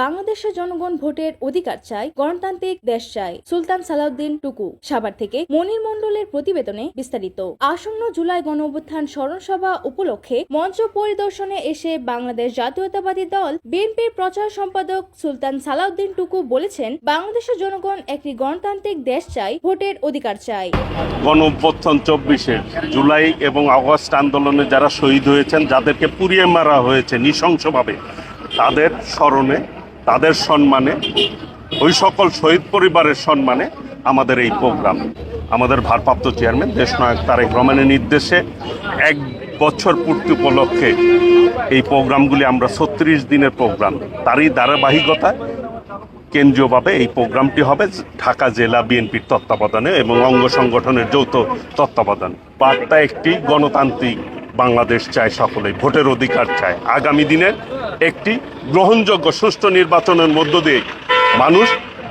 বাংলাদেশের জনগণ ভোটের অধিকার চায়, গণতান্ত্রিক দেশ চায়, সুলতান সালাউদ্দিন টুকু। সাভার থেকে মনির মণ্ডলের প্রতিবেদনে বিস্তারিত। আসন্ন জুলাই গণ অভ্যুত্থান স্মরণ সভা উপলক্ষে মঞ্চ পরিদর্শনে এসে বাংলাদেশ জাতীয়তাবাদী দল, বিএনপির প্রচার সম্পাদক সুলতান সালাউদ্দিন টুকু বলেছেন, বাংলাদেশের জনগণ একটি গণতান্ত্রিক দেশ চায়, ভোটের অধিকার চায়। গণ অভ্যুত্থান চব্বিশের জুলাই এবং আগস্ট আন্দোলনে যারা শহীদ হয়েছেন, যাদেরকে পুড়িয়ে মারা হয়েছে নৃশংসভাবে, তাদের স্মরণে তাদের সম্মানে, ওই সকল শহীদ পরিবারের সম্মানে আমাদের এই প্রোগ্রাম। আমাদের ভারপ্রাপ্ত চেয়ারম্যান দেশনায়ক তারেক রহমানের নির্দেশে এক বছর পূর্তি উপলক্ষে এই প্রোগ্রামগুলি আমরা ছত্রিশ দিনের প্রোগ্রাম। তারই ধারাবাহিকতায় কেন্দ্রীয়ভাবে এই প্রোগ্রামটি হবে ঢাকা জেলা বিএনপির তত্ত্বাবধানে এবং অঙ্গ সংগঠনের যৌথ তত্ত্বাবধান। বার্তা একটি গণতান্ত্রিক বাংলাদেশ চায় সকলেই ভোটের অধিকার চায়। আগামী দিনের একটি গ্রহণযোগ্য সুষ্ঠু নির্বাচনের মধ্য দিয়ে মানুষ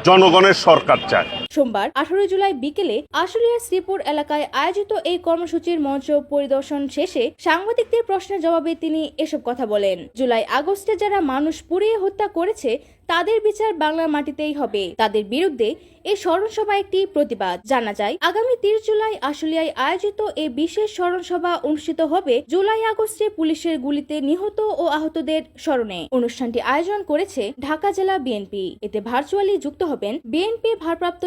জনগণের সরকার চায়। সোমবার আঠারো জুলাই বিকেলে আশুলিয়ার শ্রীপুর এলাকায় আয়োজিত এই কর্মসূচির মঞ্চ পরিদর্শন শেষে সাংবাদিকদের প্রশ্নের জবাবে তিনি এসব কথা বলেন। জুলাই আগস্টে যারা মানুষ পুড়িয়ে হত্যা করেছে, তাদের বিচার বাংলার মাটিতেই হবে। তাদের বিরুদ্ধে এই স্মরণ সভা একটি প্রতিবাদ। জানা যায়, আগামী তিরিশ জুলাই আশুলিয়ায় আয়োজিত এই বিশেষ স্মরণ সভা অনুষ্ঠিত হবে জুলাই আগস্টে পুলিশের গুলিতে নিহত ও আহতদের স্মরণে। অনুষ্ঠানটি আয়োজন করেছে ঢাকা জেলা বিএনপি। এতে ভার্চুয়ালি যুক্ত হবেন বিএনপি ভারপ্রাপ্ত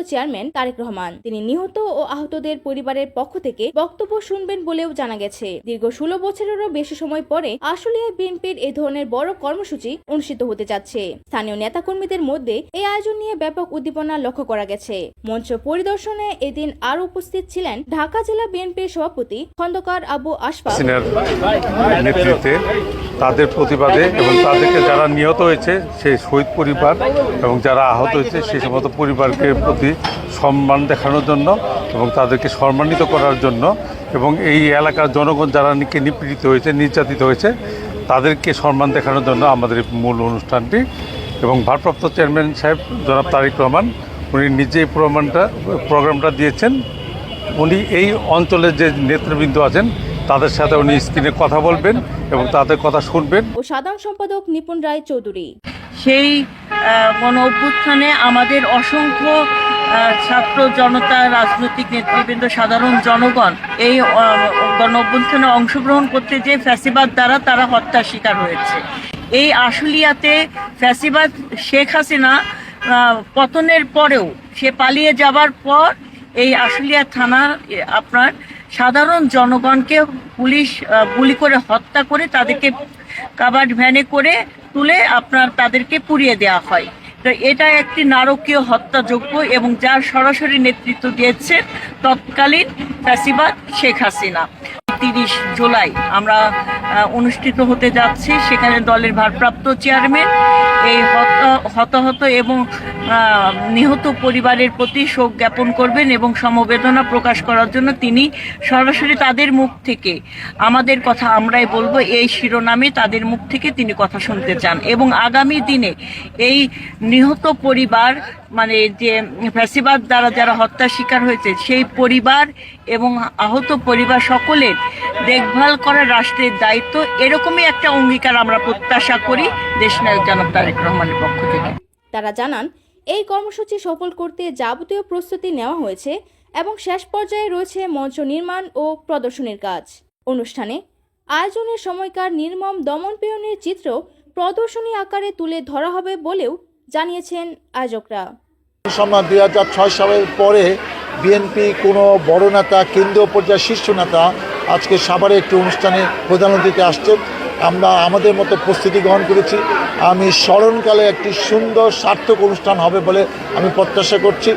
তারেক রহমান। তিনি নিহত ও আহতদের পরিবারের পক্ষ থেকে বক্তব্য শুনবেন বলেও জানা গেছে। দীর্ঘ ষোলো বছরেরও বেশি সময় পরে আশুলিয়া বিএনপির এ ধরনের বড় কর্মসূচি অনুষ্ঠিত হতে যাচ্ছে। স্থানীয় নেতাকর্মীদের মধ্যে এই আয়োজন নিয়ে ব্যাপক উদ্দীপনা লক্ষ্য করা গেছে। মঞ্চ পরিদর্শনে এদিন আরও উপস্থিত ছিলেন ঢাকা জেলা বিএনপির সভাপতি খন্দকার আবু নেতৃত্বে তাদের প্রতিবাদে এবং তাদেরকে যারা নিহত হয়েছে, সেই শহীদ পরিবার এবং যারা আহত হয়েছে, সেই সমস্ত পরিবারকে প্রতি সম্মান দেখানোর জন্য এবং তাদেরকে সম্মানিত করার জন্য এবং এই এলাকার জনগণ যারা নাকি নিপীড়িত হয়েছে, নির্যাতিত হয়েছে, তাদেরকে সম্মান দেখানোর জন্য আমাদের মূল অনুষ্ঠানটি এবং ভারপ্রাপ্ত চেয়ারম্যান সাহেব জনাব তারিক রহমান, উনি নিজেই প্রোগ্রামটা প্রোগ্রামটা দিয়েছেন। উনি এই অঞ্চলের যে নেতৃবৃন্দ আছেন তাদের সাথে উনি স্ক্রিনে কথা বলবেন এবং তাদের কথা শুনবেন। ও সাধারণ সম্পাদক নিপুণ রায় চৌধুরী। সেই গণ অভ্যুত্থানে আমাদের অসংখ্য ছাত্র জনতা রাজনৈতিক নেতৃবৃন্দ সাধারণ জনগণ এই গণ অভ্যুত্থানে অংশগ্রহণ করতে যে ফ্যাসিবাদ দ্বারা তারা হত্যার শিকার হয়েছে। এই আশুলিয়াতে ফ্যাসিবাদ শেখ হাসিনা পতনের পরেও সে পালিয়ে যাবার পর এই আশুলিয়া থানার আপনার সাধারণ জনগণকে পুলিশ গুলি করে হত্যা করে তাদেরকে কাবাড ভ্যানে করে তুলে আপনার তাদেরকে পুড়িয়ে দেওয়া হয়। তো এটা একটি নারকীয় হত্যাযোগ্য এবং যার সরাসরি নেতৃত্ব দিয়েছে তৎকালীন ফ্যাসিবাদ শেখ হাসিনা। তিরিশ জুলাই আমরা অনুষ্ঠিত হতে যাচ্ছে। সেখানে দলের ভারপ্রাপ্ত চেয়ারম্যান এই হত- হতাহত এবং নিহত পরিবারের প্রতি শোক জ্ঞাপন করবেন এবং সমবেদনা প্রকাশ করার জন্য তিনি সরাসরি তাদের মুখ থেকে আমাদের কথা আমরাই বলব। এই শিরোনামে তাদের মুখ থেকে তিনি কথা শুনতে চান এবং আগামী দিনে এই নিহত পরিবার মানে যে ফ্যাসিবাদ দ্বারা যারা হত্যার শিকার হয়েছে, সেই পরিবার এবং আহত পরিবার সকলের দেখভাল করার রাষ্ট্রের দায়িত্ব এরকমই একটা অঙ্গীকার আমরা প্রত্যাশা করি দেশনায়ক জনাব তারেক রহমানের পক্ষ থেকে। তারা জানান এই কর্মসূচি সফল করতে যাবতীয় প্রস্তুতি নেওয়া হয়েছে এবং শেষ পর্যায়ে রয়েছে মঞ্চ নির্মাণ ও প্রদর্শনীর কাজ। অনুষ্ঠানে আয়োজনের সময়কার নির্মম দমনপীড়নের চিত্র প্রদর্শনী আকারে তুলে ধরা হবে বলেও জানিয়েছেন আয়োজকরা। সম্মান দুই হাজার ছয় সালের পরে বিএনপি কোনো বড় নেতা কেন্দ্রীয় পর্যায়ের শীর্ষ নেতা আজকে সাভারে একটি অনুষ্ঠানে প্রধান অতিথিতে আসছেন। আমরা আমাদের মতো প্রস্তুতি গ্রহণ করেছি। আমি স্মরণকালে একটি সুন্দর সার্থক অনুষ্ঠান হবে বলে আমি প্রত্যাশা করছি।